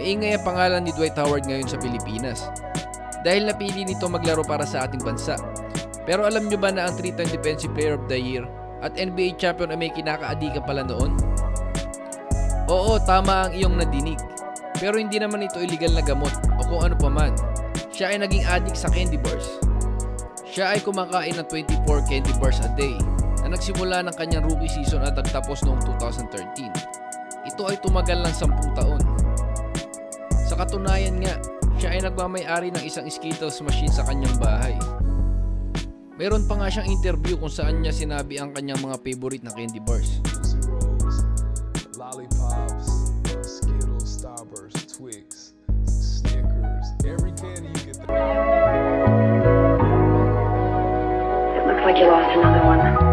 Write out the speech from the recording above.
Maingay ang pangalan ni Dwight Howard ngayon sa Pilipinas. Dahil napili nito maglaro para sa ating bansa. Pero alam nyo ba na ang 3-time Defensive Player of the Year at NBA Champion ay may kinakaadikan pala noon? Oo, tama ang iyong nadinig. Pero hindi naman ito illegal na gamot o kung ano pa man. Siya ay naging addict sa candy bars. Siya ay kumakain ng 24 candy bars a day na nagsimula ng kanyang rookie season at nagtapos noong 2013. Ito ay tumagal ng 10 taon katunayan nga, siya ay nagmamayari ng isang Skittles machine sa kanyang bahay. Meron pa nga siyang interview kung saan niya sinabi ang kanyang mga favorite na candy bars. Zeros, lollipops, Skittles, Starburst, Twix, Snickers, every candy you get. It looks like you lost another one.